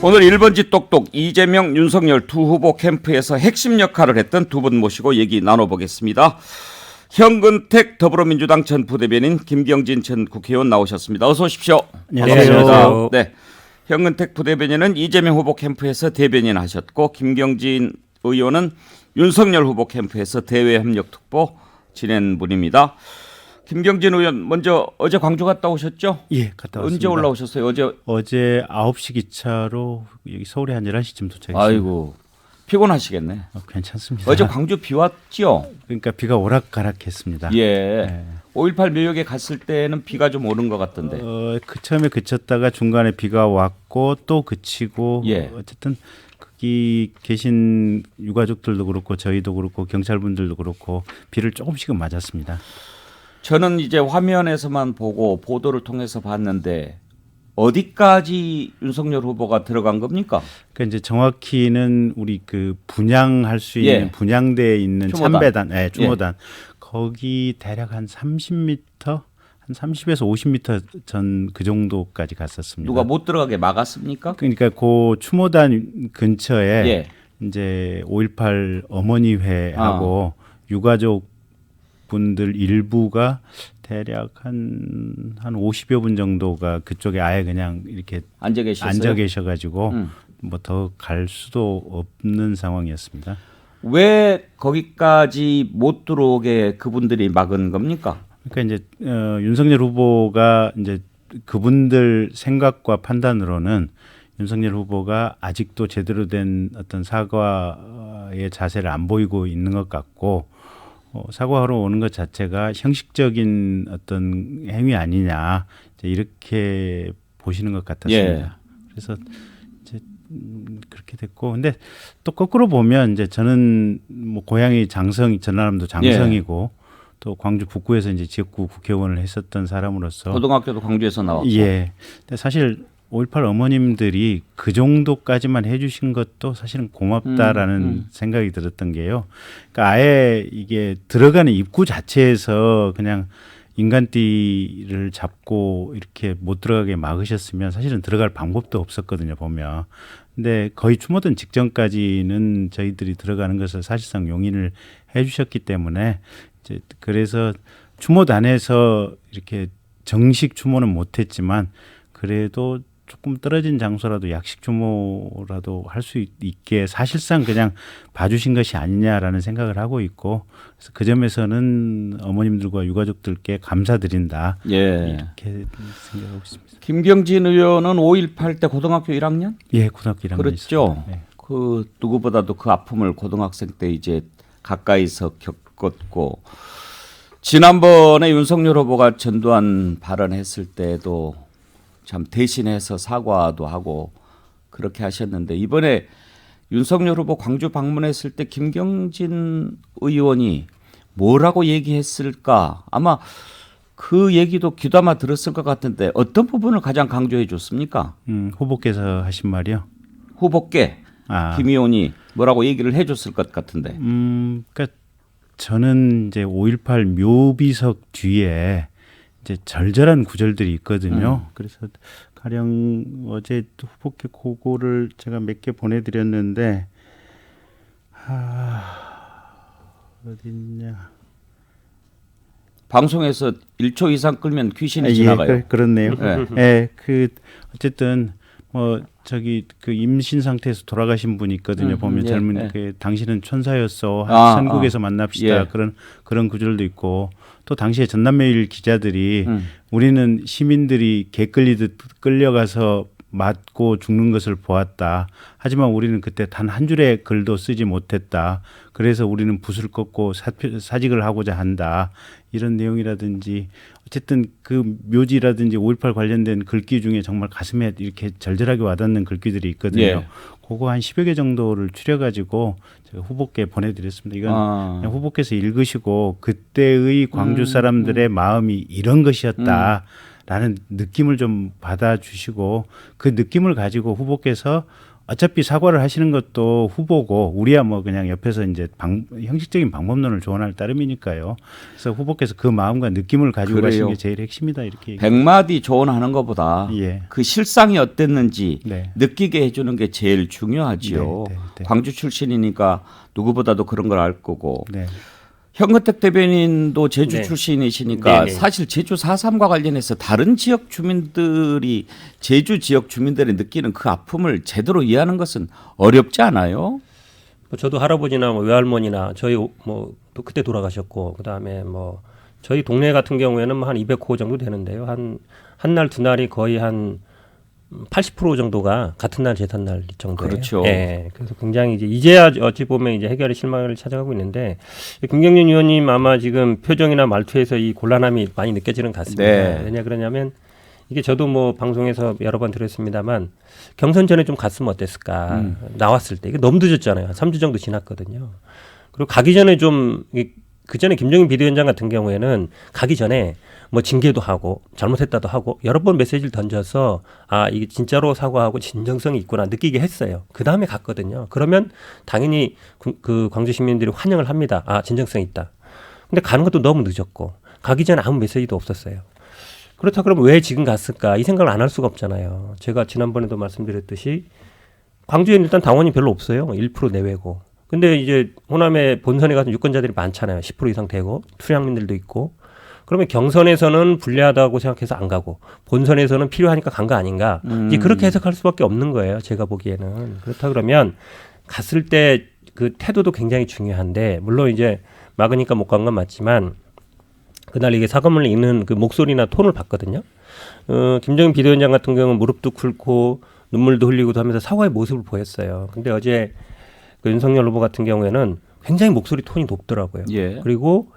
오늘 1번지 똑똑 이재명 윤석열 두 후보 캠프에서 핵심 역할을 했던 두 분 모시고 얘기 나눠보겠습니다. 현근택 더불어민주당 전 부대변인 김경진 전 국회의원 나오셨습니다. 어서 오십시오. 안녕하세요. 반갑습니다. 네. 현근택 부대변인은 이재명 후보 캠프에서 대변인 하셨고 김경진 의원은 윤석열 후보 캠프에서 대외 협력 특보 지낸 분입니다. 김경진 의원 먼저 어제 광주 갔다 오셨죠? 예, 갔다 왔습니다. 언제 올라오셨어요? 어제 어제 9시 기차로 여기 서울에 한 11시쯤 도착했습니다. 아이고 피곤하시겠네. 어, 괜찮습니다. 어제 광주 비 왔죠? 그러니까 비가 오락가락했습니다. 예. 5.18 묘역에 갔을 때는 비가 좀 오는 것 같던데. 어, 그 처음에 그쳤다가 중간에 비가 왔고 또 그치고 예. 어쨌든 거기 계신 유가족들도 그렇고 저희도 그렇고 경찰분들도 그렇고 비를 조금씩은 맞았습니다. 저는 이제 화면에서만 보고 보도를 통해서 봤는데 어디까지 윤석열 후보가 들어간 겁니까? 그러니까 이제 정확히는 우리 그 분양할 수 있는 예. 분양대에 있는 추모단. 참배단, 예, 추모단 거기 대략 한 30m, 한 30에서 50m 전 그 정도까지 갔었습니다. 누가 못 들어가게 막았습니까? 그러니까 그 추모단 근처에 예. 이제 5.18 어머니회하고 유가족 분들 일부가 대략 한, 한 50여 분 정도가 그쪽에 아예 그냥 이렇게 앉아 계셨어요? 앉아 계셔 가지고 음. 뭐더 갈 수도 없는 상황이었습니다. 왜 거기까지 못 들어오게 그분들이 막은 겁니까? 그러니까 이제 어, 윤석열 후보가 이제 그분들 생각과 판단으로는 윤석열 후보가 아직도 제대로 된 어떤 사과의 자세를 안 보이고 있는 것 같고 어, 사과하러 오는 것 자체가 형식적인 어떤 행위 아니냐 이렇게 보시는 것 같았습니다. 그래서 이제 음, 그렇게 됐고 근데 또 거꾸로 보면 이제 저는 뭐 고향이 장성 전라남도 장성이고 또 광주 북구에서 이제 지역구 국회의원을 했었던 사람으로서 고등학교도 광주에서 나왔고. 예. 근데 사실 5.18 어머님들이 그 정도까지만 해주신 것도 사실은 고맙다라는 음, 음. 생각이 들었던 게요. 그러니까 아예 이게 들어가는 입구 자체에서 그냥 인간띠를 잡고 이렇게 못 들어가게 막으셨으면 사실은 들어갈 방법도 없었거든요, 보면. 근데 거의 추모든 직전까지는 저희들이 들어가는 것을 사실상 용인을 해주셨기 때문에 이제 그래서 추모단에서 이렇게 정식 추모는 못했지만 그래도 조금 떨어진 장소라도 약식 추모라도 할 수 있게 사실상 그냥 봐주신 것이 아니냐라는 생각을 하고 있고 그래서 그 점에서는 어머님들과 유가족들께 감사드린다 예. 이렇게 생각하고 있습니다. 김경진 의원은 5.18 때 고등학교 1학년? 예, 고등학교 1학년 그렇죠. 네. 그 누구보다도 그 아픔을 고등학생 때 이제 가까이서 겪었고 지난번에 윤석열 후보가 전두환 발언했을 때도 참 대신해서 사과도 하고 그렇게 하셨는데 이번에 윤석열 후보 광주 방문했을 때 김경진 의원이 뭐라고 얘기했을까 아마 그 얘기도 귀담아 들었을 것 같은데 어떤 부분을 가장 강조해 줬습니까? 음, 후보께서 하신 말이요. 후보께 아, 김 의원이 뭐라고 얘기를 해줬을 것 같은데. 음, 그러니까 저는 이제 5.18 묘비석 뒤에 이제 절절한 구절들이 있거든요. 그래서 가령 어제 후보께 그거를 제가 몇 개 보내드렸는데 아 어딨냐? 방송에서 1초 이상 끌면 귀신이 아, 지나가요. 예, 그, 그렇네요. 네. 예, 그 어쨌든 뭐 저기 그 임신 상태에서 돌아가신 분이 있거든요. 음, 보면 예, 젊은 예. 그 당신은 천사였어. 아, 한국에서 아. 만납시다. 예. 그런 그런 구절도 있고 또 당시에 전남매일 기자들이 음. 우리는 시민들이 개 끌리듯 끌려가서 맞고 죽는 것을 보았다. 하지만 우리는 그때 단 한 줄의 글도 쓰지 못했다. 그래서 우리는 붓을 꺾고 사직을 하고자 한다. 이런 내용이라든지 어쨌든 그 묘지라든지 5.18 관련된 글귀 중에 정말 가슴에 이렇게 절절하게 와닿는 글귀들이 있거든요. 예. 그거 한 10여 개 정도를 추려가지고 제가 후보께 보내드렸습니다. 이건 아. 후보께서 읽으시고 그때의 광주 음, 사람들의 마음이 이런 것이었다. 라는 느낌을 좀 받아주시고 그 느낌을 가지고 후보께서 어차피 사과를 하시는 것도 후보고 우리야 뭐 그냥 옆에서 이제 방, 형식적인 방법론을 조언할 따름이니까요. 그래서 후보께서 그 마음과 느낌을 가지고 가시는 그래요. 게 제일 핵심이다 이렇게 얘기. 백마디 조언하는 것보다 예. 그 실상이 어땠는지 네. 느끼게 해주는 게 제일 중요하지요. 네, 네, 네. 광주 출신이니까 누구보다도 그런 걸 알 거고 네. 현근택 대변인도 제주 네. 출신이시니까 네, 네. 사실 제주 4.3과 관련해서 다른 지역 주민들이 제주 지역 주민들이 느끼는 그 아픔을 제대로 이해하는 것은 어렵지 않아요? 뭐 저도 할아버지나 뭐 외할머니나 저희 오- 뭐또 그때 돌아가셨고 그다음에 뭐 저희 동네 같은 경우에는 뭐한 200호 정도 되는데요. 한 한 날 두 날이 거의 한 80% 정도가 같은 날 재산 날 정도예요. 그렇죠. 예. 그래서 굉장히 이제 이제야 어찌 보면 이제 해결의 실마리를 찾아가고 있는데 김경윤 의원님 아마 지금 표정이나 말투에서 이 곤란함이 많이 느껴지는 것 같습니다. 네. 왜냐 그러냐면 이게 저도 뭐 방송에서 여러 번 들었습니다만 경선 전에 좀 갔으면 어땠을까 음. 나왔을 때 이게 너무 늦었잖아요. 한 3주 정도 지났거든요. 그리고 가기 전에 좀그 전에 김정인 비대위원장 같은 경우에는 가기 전에 뭐 징계도 하고 잘못했다도 하고 여러 번 메시지를 던져서 아 이게 진짜로 사과하고 진정성이 있구나 느끼게 했어요. 그 다음에 갔거든요. 그러면 당연히 그, 그 광주 시민들이 환영을 합니다. 아 진정성 있다. 근데 가는 것도 너무 늦었고 가기 전에 아무 메시지도 없었어요. 그렇다 그러면 왜 지금 갔을까 이 생각을 안 할 수가 없잖아요. 제가 지난번에도 말씀드렸듯이 광주에는 일단 당원이 별로 없어요. 1% 내외고. 근데 이제 호남에 본선에 가서 유권자들이 많잖아요. 10% 이상 되고 투량민들도 있고. 그러면 경선에서는 불리하다고 생각해서 안 가고 본선에서는 필요하니까 간 거 아닌가. 이제 그렇게 해석할 수밖에 없는 거예요. 제가 보기에는. 그렇다 그러면 갔을 때 그 태도도 굉장히 중요한데 물론 이제 막으니까 못 간 건 맞지만 그날 이게 사과문을 읽는 그 목소리나 톤을 봤거든요. 어, 김정인 비대위원장 같은 경우는 무릎도 꿇고 눈물도 흘리고도 하면서 사과의 모습을 보였어요. 근데 어제 그 윤석열 후보 같은 경우에는 굉장히 목소리 톤이 높더라고요. 예. 그리고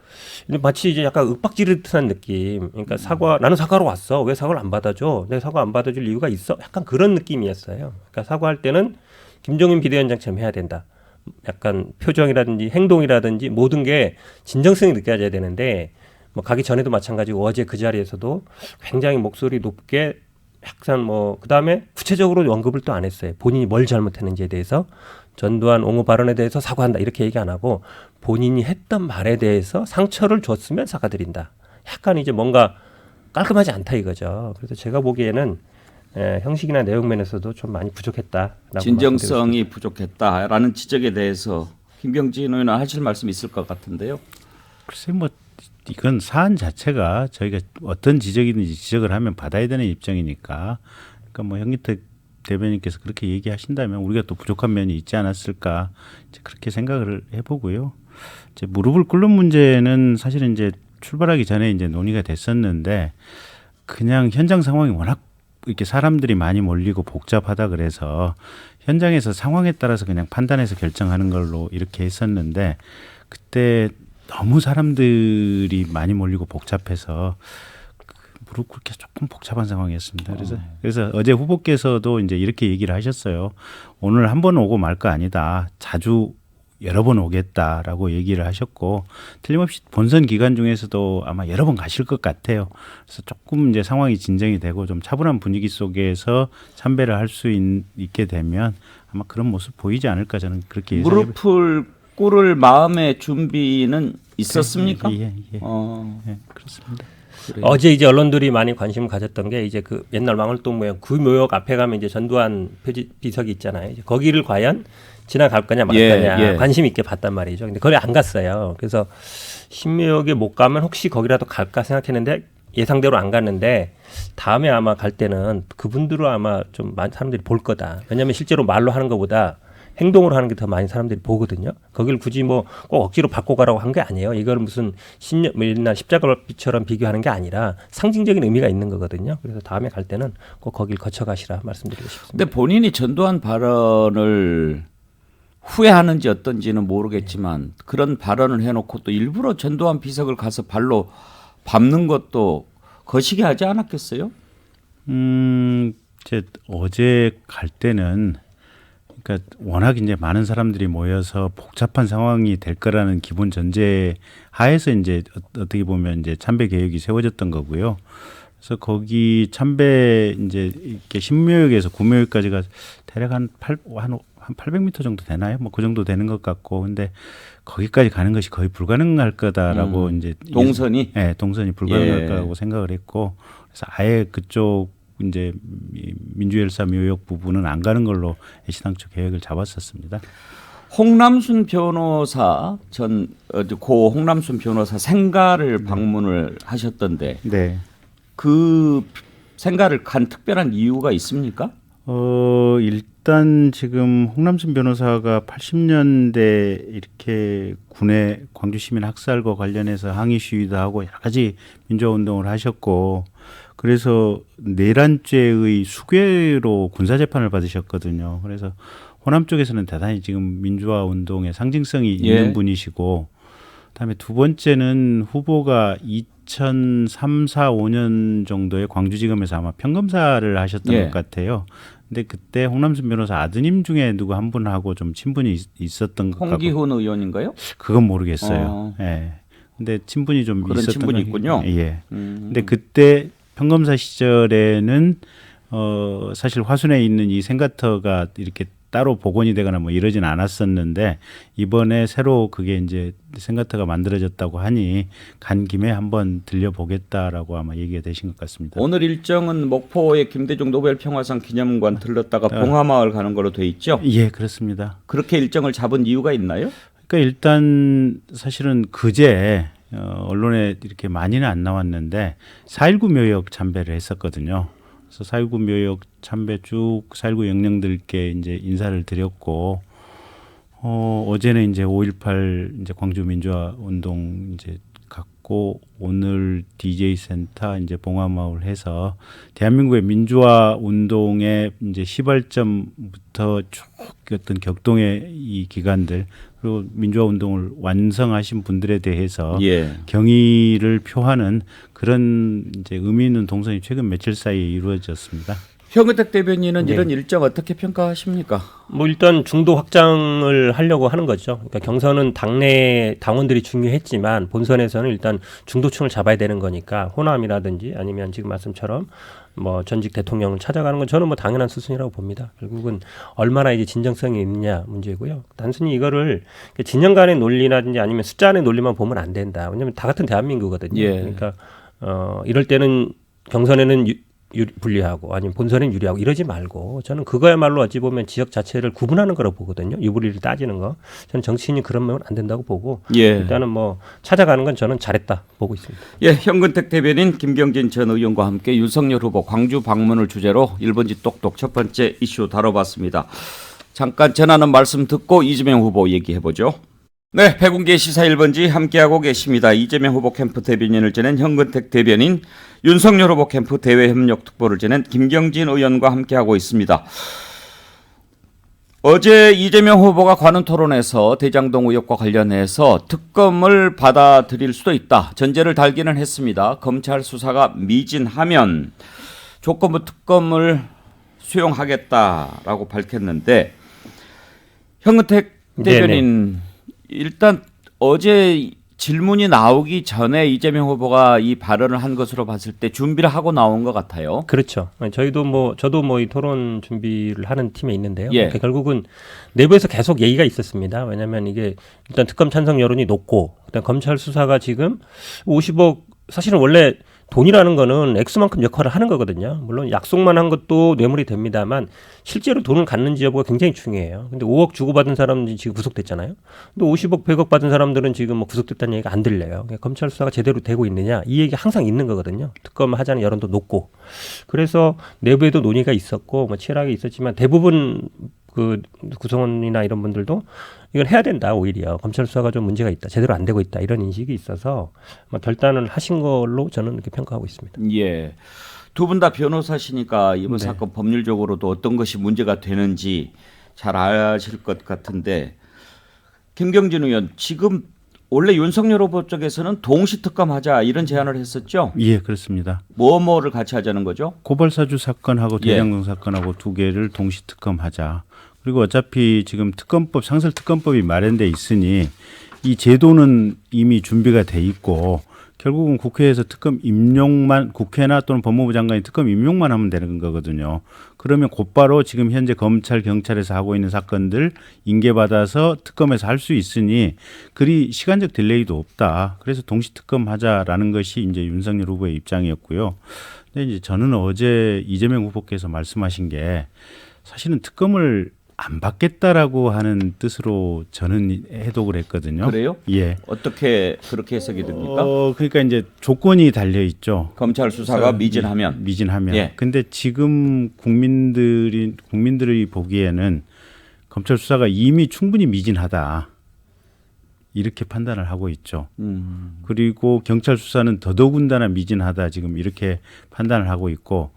마치 이제 약간 윽박 지르듯한 느낌. 그러니까 사과 나는 사과로 왔어. 왜 사과를 안 받아줘? 내 사과 안 받아줄 이유가 있어? 약간 그런 느낌이었어요. 그러니까 사과할 때는 김종인 비대위원장처럼 해야 된다. 약간 표정이라든지 행동이라든지 모든 게 진정성이 느껴져야 되는데 뭐 가기 전에도 마찬가지고 어제 그 자리에서도 굉장히 목소리 높게 약간 뭐 그다음에 구체적으로 언급을 또 안 했어요. 본인이 뭘 잘못했는지에 대해서 전두환 옹호 발언에 대해서 사과한다 이렇게 얘기 안 하고 본인이 했던 말에 대해서 상처를 줬으면 사과드린다. 약간 이제 뭔가 깔끔하지 않다 이거죠. 그래서 제가 보기에는 에, 형식이나 내용 면에서도 좀 많이 말씀드리고 진정성이 부족했다라는 지적에 대해서 김경진 의원은 하실 말씀 있을 것 같은데요. 글쎄 뭐 이건 사안 자체가 저희가 어떤 지적이든지 지적을 하면 받아야 되는 입장이니까 그러니까 뭐 현기택 대변인께서 그렇게 얘기하신다면 우리가 또 부족한 면이 있지 않았을까 그렇게 생각을 해보고요. 이제 무릎을 꿇는 문제는 사실은 이제 출발하기 전에 이제 논의가 됐었는데 그냥 현장 상황이 워낙 이렇게 사람들이 많이 몰리고 복잡하다 그래서 현장에서 상황에 따라서 그냥 판단해서 결정하는 걸로 이렇게 했었는데 그때 너무 사람들이 많이 몰리고 복잡해서 그 무릎 꿇기 조금 복잡한 상황이었습니다. 그래서 그래서 어제 후보께서도 이제 이렇게 얘기를 하셨어요. 오늘 한 번 오고 말 거 아니다. 자주 여러 번 오겠다라고 얘기를 하셨고 틀림없이 본선 기간 중에서도 아마 여러 번 가실 것 같아요. 그래서 조금 이제 상황이 진정이 되고 좀 차분한 분위기 속에서 참배를 할 수 있게 되면 아마 그런 모습 보이지 않을까 저는 그렇게 예상해 무릎을 꿇을 마음의 준비는 있었습니까? 예, 예. 어, 예, 그렇습니다. 그래요. 어제 이제 언론들이 많이 관심을 가졌던 게 이제 그 옛날 망월동 모형 그 묘역 앞에 가면 이제 전두환 표지 비석이 있잖아요. 이제 거기를 과연 지나갈 거냐 말 예, 거냐 예. 관심 있게 봤단 말이죠. 근데 거기 안 갔어요. 그래서 신묘역에 못 가면 혹시 거기라도 갈까 생각했는데 예상대로 안 갔는데 다음에 아마 갈 때는 그분들을 아마 좀 많은 사람들이 볼 거다. 왜냐하면 실제로 말로 하는 것보다 행동으로 하는 게 더 많이 사람들이 보거든요. 거기를 굳이 뭐 꼭 억지로 바꿔 가라고 한 게 아니에요. 이걸 무슨 십년 뭐 옛날 십자가빛처럼 비교하는 게 아니라 상징적인 의미가 있는 거거든요. 그래서 다음에 갈 때는 꼭 거길 거쳐 가시라 말씀드리고 싶습니다. 근데 본인이 전두환 발언을 후회하는지 어떤지는 모르겠지만 그런 발언을 해놓고 또 일부러 전두환 비석을 가서 발로 밟는 것도 거시기 하지 않았겠어요? 음, 이제 어제 갈 때는 그러니까 워낙 이제 많은 사람들이 모여서 복잡한 상황이 될 거라는 기본 전제 하에서 이제 어- 어떻게 보면 이제 참배 계획이 세워졌던 거고요. 그래서 거기 참배 이제 이렇게 신묘역에서 구묘역까지가 대략 한 8, 한, 한 800m 정도 되나요? 뭐 그 정도 되는 것 같고 근데 거기까지 가는 것이 거의 불가능할 거다라고 음. 이제 동선이 예, 동선이 불가능할 예. 거라고 생각을 했고 그래서 아예 그쪽 이제 이 민주열사 묘역 부분은 안 가는 걸로 애시당초 계획을 잡았었습니다. 홍남순 변호사 전 어, 고 홍남순 변호사 생가를 방문을 하셨던데 네. 그 생가를 간 특별한 이유가 있습니까? 어, 일단 지금 홍남순 변호사가 80년대 이렇게 군의 광주 시민 학살과 관련해서 항의 시위도 하고 여러 가지 민주화 운동을 하셨고 그래서 내란죄의 수괴로 군사 재판을 받으셨거든요. 그래서 호남 쪽에서는 대단히 지금 민주화 운동의 상징성이 예. 있는 분이시고 그다음에 두 번째는 후보가 2003, 4, 5년 정도에 광주지검에서 아마 평검사를 하셨던 예. 것 같아요. 근데 그때 홍남순 변호사 아드님 중에 누구 한 분하고 좀 친분이 있- 있었던 것 같고 홍기훈 의원인가요? 그건 모르겠어요. 어. 예. 근데 친분이 좀 그런 있었던 친분이 것- 있군요. 예. 음. 근데 그때 평검사 시절에는 어 사실 화순에 있는 이 생가터가 이렇게 따로 복원이 되거나 뭐 이러진 않았었는데 이번에 새로 그게 이제 생가터가 만들어졌다고 하니 간 김에 한번 들려보겠다라고 아마 얘기가 되신 것 같습니다. 오늘 일정은 목포의 김대중 노벨 평화상 기념관 들렀다가 봉하마을 가는 걸로 돼 있죠. 예, 그렇습니다. 그렇게 일정을 잡은 이유가 있나요? 그러니까 일단 사실은 그제 어, 언론에 이렇게 많이는 안 나왔는데 4.19 묘역 참배를 했었거든요. 그래서 4.19 묘역 참배 쭉 4.19 영령들께 이제 인사를 드렸고 어, 어제는 이제 5.18 이제 광주 민주화 운동 이제 갔고 오늘 DJ 센터 이제 봉화마을 해서 대한민국의 민주화 운동의 이제 시발점부터 쭉 어떤 격동의 이 기관들 그리고 민주화 운동을 완성하신 분들에 대해서 예. 경의를 표하는 그런 이제 의미 있는 동선이 최근 며칠 사이에 이루어졌습니다. 현근택 대변인은 네. 이런 일정 어떻게 평가하십니까? 뭐 일단 중도 확장을 하려고 하는 거죠. 그러니까 경선은 당내 당원들이 중요했지만 본선에서는 일단 중도층을 잡아야 되는 거니까 호남이라든지 아니면 지금 말씀처럼 뭐 전직 대통령을 찾아가는 건 저는 뭐 당연한 수순이라고 봅니다. 결국은 얼마나 이제 진정성이 있느냐 문제고요. 단순히 이거를 그 진영 간의 논리라든지 아니면 숫자 안의 논리만 보면 안 된다. 왜냐하면 다 같은 대한민국이거든요. 예. 그러니까 어 이럴 때는 경선에는 유, 유, 불리하고 아니면 본선엔 유리하고 이러지 말고 저는 그거야말로 어찌 보면 지역 자체를 구분하는 거라고 보거든요. 유불리를 따지는 거. 저는 정치인이 그러면 안 된다고 보고 예. 일단은 뭐 찾아가는 건 저는 잘했다 보고 있습니다. 예, 현근택 대변인 김경진 전 의원과 함께 윤석열 후보 광주 방문을 주제로 1번지 똑똑 첫 번째 이슈 다뤄봤습니다. 잠깐 전하는 말씀 듣고 이재명 후보 얘기해 보죠. 네, 백운계 시사 1번지 함께하고 계십니다. 이재명 후보 캠프 대변인을 지낸 현근택 대변인, 윤석열 후보 캠프 대외 협력 특보를 지낸 김경진 의원과 함께하고 있습니다. 어제 이재명 후보가 관훈 토론에서 대장동 의혹과 관련해서 특검을 받아들일 수도 있다. 전제를 달기는 했습니다. 검찰 수사가 미진하면 조건부 특검을 수용하겠다라고 밝혔는데 현근택 대변인 일단 어제 질문이 나오기 전에 이재명 후보가 이 발언을 한 것으로 봤을 때 준비를 하고 나온 것 같아요. 그렇죠. 저희도 뭐 저도 뭐 이 토론 준비를 하는 팀에 있는데요. 예. 그러니까 결국은 내부에서 계속 얘기가 있었습니다. 왜냐하면 이게 일단 특검 찬성 여론이 높고 그다음 검찰 수사가 지금 50억 사실은 원래 돈이라는 거는 액수만큼 역할을 하는 거거든요. 물론 약속만 한 것도 뇌물이 됩니다만 실제로 돈을 갖는지 여부가 굉장히 중요해요. 근데 5억 주고받은 사람들이 지금 구속됐잖아요. 근데 50억, 100억 받은 사람들은 지금 뭐 구속됐다는 얘기가 안 들려요. 그러니까 검찰 수사가 제대로 되고 있느냐 이 얘기 항상 있는 거거든요. 특검 하자는 여론도 높고 그래서 내부에도 논의가 있었고 뭐 치열하게 있었지만 대부분 그 구성원이나 이런 분들도 이건 해야 된다 오히려 검찰 수사가 좀 문제가 있다 제대로 안 되고 있다 이런 인식이 있어서 뭐 결단을 하신 걸로 저는 이렇게 평가하고 있습니다. 예. 두 분 다 변호사시니까 이번 네. 사건 법률적으로도 어떤 것이 문제가 되는지 잘 아실 것 같은데 김경진 의원 지금 원래 윤석열 후보 쪽에서는 동시 특검하자 이런 제안을 했었죠. 예, 그렇습니다. 뭐 뭐를 같이 하자는 거죠? 고발사주 사건하고 예. 대장동 사건하고 두 개를 동시 특검하자. 그리고 어차피 지금 특검법 상설 특검법이 마련돼 있으니 이 제도는 이미 준비가 돼 있고 결국은 국회에서 특검 임용만 국회나 또는 법무부 장관이 특검 임용만 하면 되는 거거든요. 그러면 곧바로 지금 현재 검찰 경찰에서 하고 있는 사건들 인계받아서 특검에서 할 수 있으니 그리 시간적 딜레이도 없다. 그래서 동시 특검하자라는 것이 이제 윤석열 후보의 입장이었고요. 근데 이제 저는 어제 이재명 후보께서 말씀하신 게 사실은 특검을 안 받겠다라고 하는 뜻으로 저는 해독을 했거든요. 그래요? 예. 어떻게 그렇게 해석이 됩니까? 어, 그러니까 이제 조건이 달려 있죠. 검찰 수사가 미진하면 미진하면. 예. 근데 지금 국민들이 국민들이 보기에는 검찰 수사가 이미 충분히 미진하다. 이렇게 판단을 하고 있죠. 음, 그리고 경찰 수사는 더더군다나 미진하다 지금 이렇게 판단을 하고 있고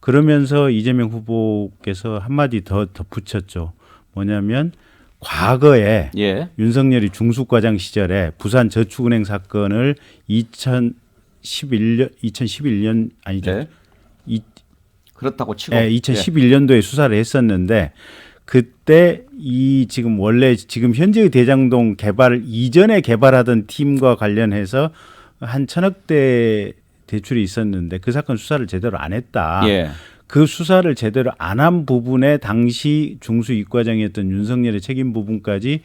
그러면서 이재명 후보께서 한마디 더 덧붙였죠. 뭐냐면 과거에 예. 윤석열이 중수과장 시절에 부산 저축은행 사건을 2011년 2011년 아니죠. 네. 이, 그렇다고 치고 예, 2011년도에 수사를 했었는데 그때 이 지금 원래 지금 현재의 대장동 개발 이전에 개발하던 팀과 관련해서 한 천억 대 대출이 있었는데 그 사건 수사를 제대로 안 했다. 예. 그 수사를 제대로 안 한 부분에 당시 중수 이과장이었던 윤석열의 책임 부분까지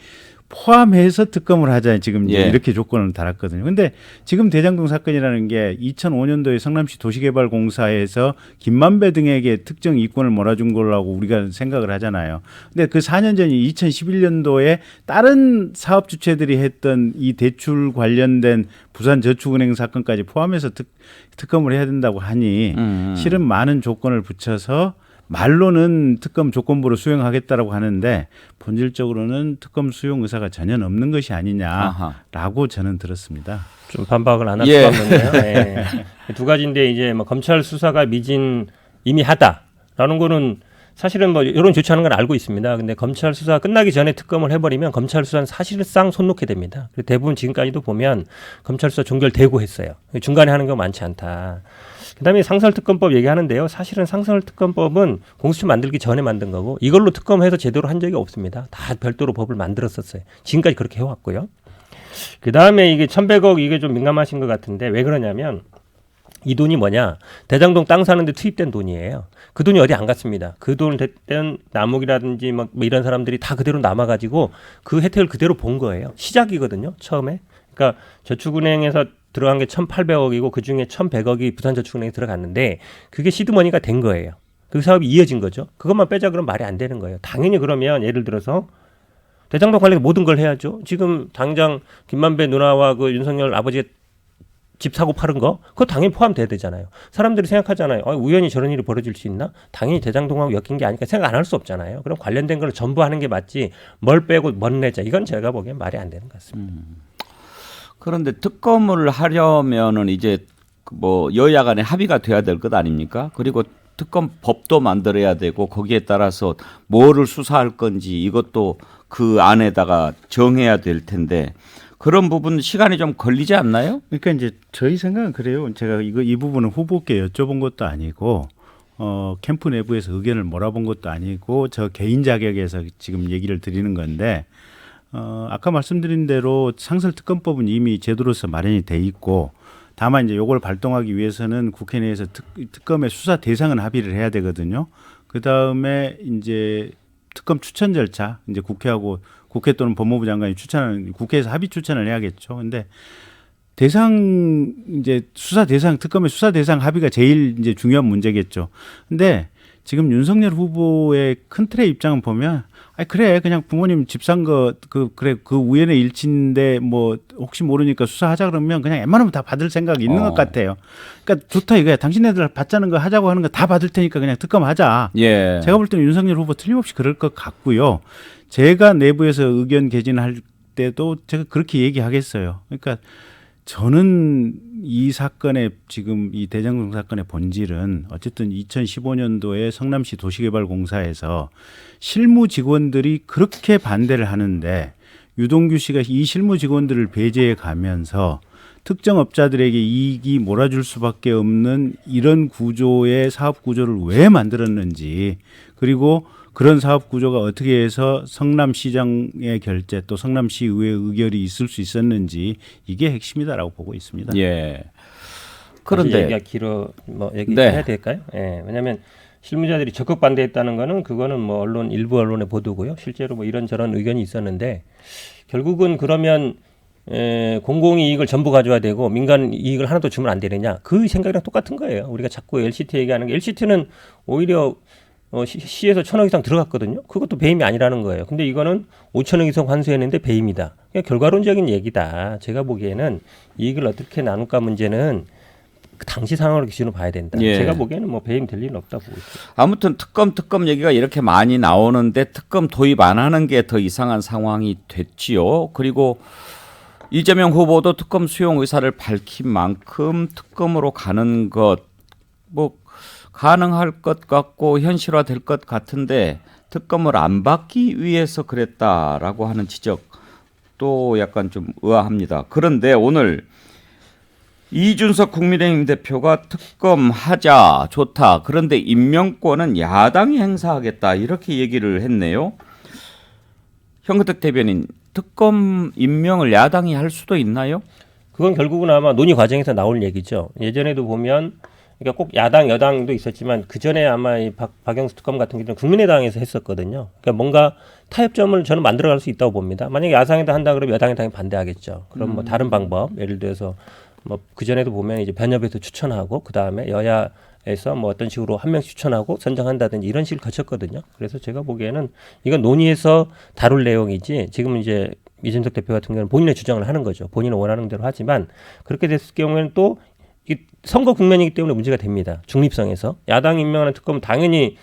포함해서 특검을 하자 지금 예. 이렇게 조건을 달았거든요. 근데 지금 대장동 사건이라는 게 2005년도에 성남시 도시개발공사에서 김만배 등에게 특정 이권을 몰아준 걸라고 우리가 생각을 하잖아요. 근데 그 4년 전인 2011년도에 다른 사업 주체들이 했던 이 대출 관련된 부산 저축은행 사건까지 포함해서 특, 특검을 해야 된다고 하니 음. 실은 많은 조건을 붙여서 말로는 특검 조건부로 수용하겠다라고 하는데 본질적으로는 특검 수용 의사가 전혀 없는 것이 아하. 아니냐라고 저는 들었습니다. 좀 반박을 안할 예. 수가 없는데요. 예. 두 가지인데 이제 뭐 검찰 수사가 미진 이미 하다라는 거는 사실은 뭐 이런 조치하는 걸 알고 있습니다. 근데 검찰 수사 끝나기 전에 특검을 해버리면 검찰 수사는 사실상 손 놓게 됩니다. 대부분 지금까지도 보면 검찰 수사 종결되고 했어요. 중간에 하는 거 많지 않다. 그다음에 상설특검법 얘기하는데요. 사실은 상설특검법은 공수처 만들기 전에 만든 거고 이걸로 특검해서 제대로 한 적이 없습니다. 다 별도로 법을 만들었었어요. 지금까지 그렇게 해왔고요. 그 다음에 이게 1100억 이게 좀 민감하신 것 같은데 왜 그러냐면 이 돈이 뭐냐 대장동 땅 사는데 투입된 돈이에요. 그 돈이 어디 안 갔습니다. 그 돈을 댔던 남욱이라든지 막 뭐 이런 사람들이 다 그대로 남아가지고 그 혜택을 그대로 본 거예요. 시작이거든요. 처음에. 그러니까 저축은행에서 들어간 게 1,800억이고 그 중에 1,100억이 부산저축은행에 들어갔는데 그게 시드머니가 된 거예요. 그 사업이 이어진 거죠. 그것만 빼자 그러면 말이 안 되는 거예요. 당연히 그러면 예를 들어서 대장동 관련 모든 걸 해야죠. 지금 당장 김만배 누나와 그 윤석열 아버지가 집 사고 파는 거 그거 당연히 포함돼야 되잖아요. 사람들이 생각하잖아요. 아, 우연히 저런 일이 벌어질 수 있나? 당연히 대장동하고 엮인 게 아니까 생각 안 할 수 없잖아요. 그럼 관련된 걸 전부 하는 게 맞지 뭘 빼고 뭘 내자 이건 제가 보기엔 말이 안 되는 것 같습니다. 그런데 특검을 하려면은 이제 그뭐 여야 간에 합의가 돼야 될 것 아닙니까? 그리고 특검 법도 만들어야 되고 거기에 따라서 뭐를 수사할 건지 이것도 그 안에다가 정해야 될 텐데 그런 부분 시간이 좀 걸리지 않나요? 그러니까 이제 저희 생각은 그래요. 제가 이거 이 부분은 후보께 여쭤본 것도 아니고 어 캠프 내부에서 의견을 몰아본 것도 아니고 저 개인 자격에서 지금 얘기를 드리는 건데 어 아까 말씀드린 대로 상설 특검법은 이미 제도로서 마련이 돼 있고 다만 이제 요걸 발동하기 위해서는 국회 내에서 특, 특검의 수사 대상은 합의를 해야 되거든요. 그 다음에 이제 특검 추천 절차 이제 국회하고 국회 또는 법무부 장관이 추천하는 국회에서 합의 추천을 해야겠죠. 근데 대상 이제 수사 대상 특검의 수사 대상 합의가 제일 이제 중요한 문제겠죠. 근데 지금 윤석열 후보의 큰 틀의 입장은 보면 아 그래 그냥 부모님 집 산 거 그 그래 그 우연의 일치인데 뭐 혹시 모르니까 수사하자 그러면 그냥 웬만하면 다 받을 생각이 있는 어. 것 같아요. 그러니까 좋다 이거야. 당신네들 받자는 거 하자고 하는 거 다 받을 테니까 그냥 특검하자. 예. 제가 볼 때는 윤석열 후보 틀림없이 그럴 것 같고요. 제가 내부에서 의견 개진할 때도 제가 그렇게 얘기하겠어요. 그러니까 저는 이 사건의 지금 이 대장동 사건의 본질은 어쨌든 2015년도에 성남시 도시개발공사에서 실무 직원들이 그렇게 반대를 하는데 유동규 씨가 이 실무 직원들을 배제해 가면서 특정 업자들에게 이익이 몰아줄 수밖에 없는 이런 구조의 사업 구조를 왜 만들었는지 그리고 그런 사업 구조가 어떻게 해서 성남시장의 결재 또 성남시 의회 의결이 있을 수 있었는지 이게 핵심이다라고 보고 있습니다. 예. 그런데 얘기가 길어 뭐 네. 얘기해야 될까요? 예. 왜냐하면 실무자들이 적극 반대했다는 거는 그거는 뭐 언론 일부 언론의 보도고요. 실제로 뭐 이런 저런 의견이 있었는데 결국은 그러면 에, 공공이익을 전부 가져야 되고 민간 이익을 하나도 주면 안 되느냐 그 생각이랑 똑같은 거예요. 우리가 자꾸 LCT 얘기하는 게 LCT는 오히려 어, 시, 시에서 천억 이상 들어갔거든요. 그것도 배임이 아니라는 거예요. 근데 이거는 5천억 이상 환수했는데 배임이다. 그냥 결과론적인 얘기다. 제가 보기에는 이익을 어떻게 나눌까 문제는 그 당시 상황을 기준으로 봐야 된다. 예. 제가 보기에는 뭐 배임 될 리는 없다 보고 있어요. 아무튼 특검 특검 얘기가 이렇게 많이 나오는데 특검 도입 안 하는 게 더 이상한 상황이 됐지요. 그리고 이재명 후보도 특검 수용 의사를 밝힌 만큼 특검으로 가는 것 뭐 가능할 것 같고 현실화 될 것 같은데 특검을 안 받기 위해서 그랬다라고 하는 지적도 약간 좀 의아합니다. 그런데 오늘 이준석 국민의힘 대표가 특검 하자 좋다. 그런데 임명권은 야당이 행사하겠다. 이렇게 얘기를 했네요. 현근택 대변인 특검 임명을 야당이 할 수도 있나요? 그건 결국은 아마 논의 과정에서 나올 얘기죠. 예전에도 보면 그러니까 꼭 야당 여당도 있었지만 그 전에 아마 이 박, 박영수 특검 같은 경우는 국민의당에서 했었거든요. 그러니까 뭔가 타협점을 저는 만들어갈 수 있다고 봅니다. 만약에 야당에다 한다 그러면 여당이 당연히 반대하겠죠. 그럼 뭐 다른 방법 예를 들어서 뭐그 전에도 보면 이제 변협에서 추천하고 그 다음에 여야 에서 뭐 어떤 식으로 한 명씩 추천하고 선정한다든지 이런 식을 거쳤거든요. 그래서 제가 보기에는 이건 논의해서 다룰 내용이지 지금 이제 이준석 대표 같은 경우는 본인의 주장을 하는 거죠. 본인은 원하는 대로 하지만 그렇게 됐을 경우에는 또이 선거 국면이기 때문에 문제가 됩니다. 중립성에서 야당 임명하는 특검은 당연히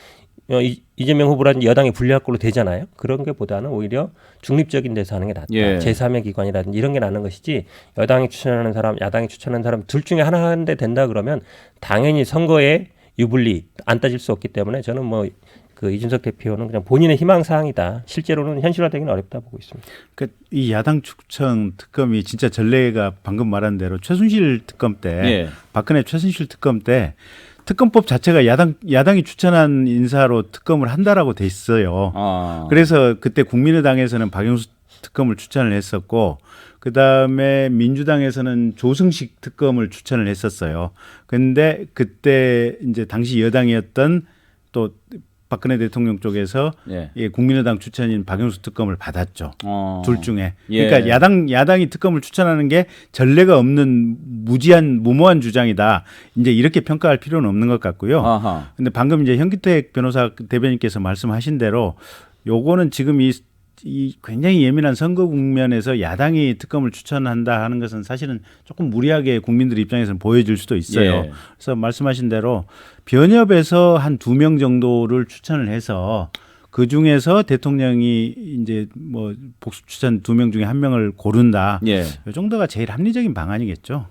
어, 이, 이재명 후보라든지 여당이 불리할 걸로 되잖아요. 그런 게보다는 오히려 중립적인 데서 하는 게 낫다. 예. 제3의 기관이라든지 이런 게 나는 것이지 여당이 추천하는 사람, 야당이 추천하는 사람 둘 중에 하나 하는데 된다 그러면 당연히 선거에 유불리 안 따질 수 없기 때문에 저는 뭐 그 이준석 대표는 그냥 본인의 희망 사항이다. 실제로는 현실화되기는 어렵다 보고 있습니다. 그러니까 이 야당 추천 특검이 진짜 전례가 방금 말한 대로 최순실 특검 때 예. 박근혜 최순실 특검 때 특검법 자체가 야당 야당이 추천한 인사로 특검을 한다라고 돼 있어요. 아. 그래서 그때 국민의당에서는 박영수 특검을 추천을 했었고 그 다음에 민주당에서는 조승식 특검을 추천을 했었어요. 근데 그때 이제 당시 여당이었던 또 박근혜 대통령 쪽에서 예. 예, 국민의당 추천인 박영수 특검을 받았죠. 어. 둘 중에. 예. 그러니까 야당 야당이 특검을 추천하는 게 전례가 없는 무지한 무모한 주장이다. 이제 이렇게 평가할 필요는 없는 것 같고요. 아하. 근데 방금 이제 현기택 변호사 대변인께서 말씀하신 대로 요거는 지금 이, 이 굉장히 예민한 선거 국면에서 야당이 특검을 추천한다 하는 것은 사실은 조금 무리하게 국민들 입장에서는 보여질 수도 있어요. 예. 그래서 말씀하신 대로 변협에서 한 두 명 정도를 추천을 해서 그 중에서 대통령이 이제 뭐 복수 추천 두 명 중에 한 명을 고른다. 예. 이 정도가 제일 합리적인 방안이겠죠.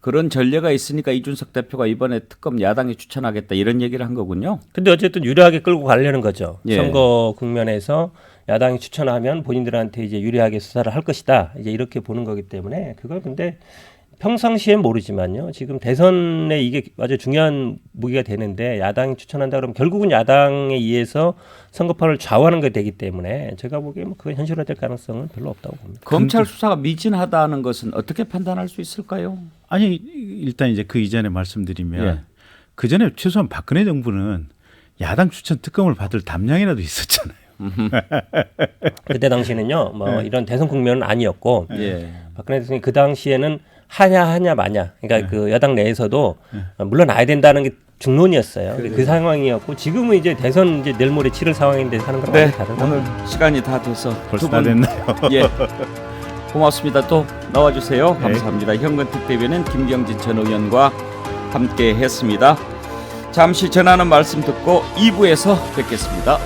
그런 전례가 있으니까 이준석 대표가 이번에 특검 야당이 추천하겠다 이런 얘기를 한 거군요. 근데 어쨌든 유리하게 끌고 가려는 거죠. 예. 선거 국면에서 야당이 추천하면 본인들한테 이제 유리하게 수사를 할 것이다. 이제 이렇게 보는 거기 때문에 그걸 근데 평상시엔 모르지만요. 지금 대선에 이게 아주 중요한 무기가 되는데 야당이 추천한다 그러면 결국은 야당에 의해서 선거판을 좌우하는 게 되기 때문에 제가 보기에 뭐 그건 현실화될 가능성은 별로 없다고 봅니다. 검찰 수사가 미진하다는 것은 어떻게 판단할 수 있을까요? 아니 일단 이제 그 이전에 말씀드리면 예. 그 전에 최소한 박근혜 정부는 야당 추천 특검을 받을 담량이라도 있었잖아요. 그때 당시는요. 뭐 이런 대선 국면은 아니었고 예. 박근혜 대통령이 그 당시에는 하냐 하냐 마냐. 그러니까 그 여당 내에서도 물러나야 된다는 게 중론이었어요. 근데 그 상황이었고 지금은 이제 대선 이제 내일 모레 치를 상황인데 하는 거랑 네. 다른 오늘. 시간이 다 돼서 벌써 두다 분- 됐나요? 예. 고맙습니다. 또 나와주세요. 네. 감사합니다. 현근택 대변인 김경진 전 의원과 함께 했습니다. 잠시 전하는 말씀 듣고 2부에서 뵙겠습니다.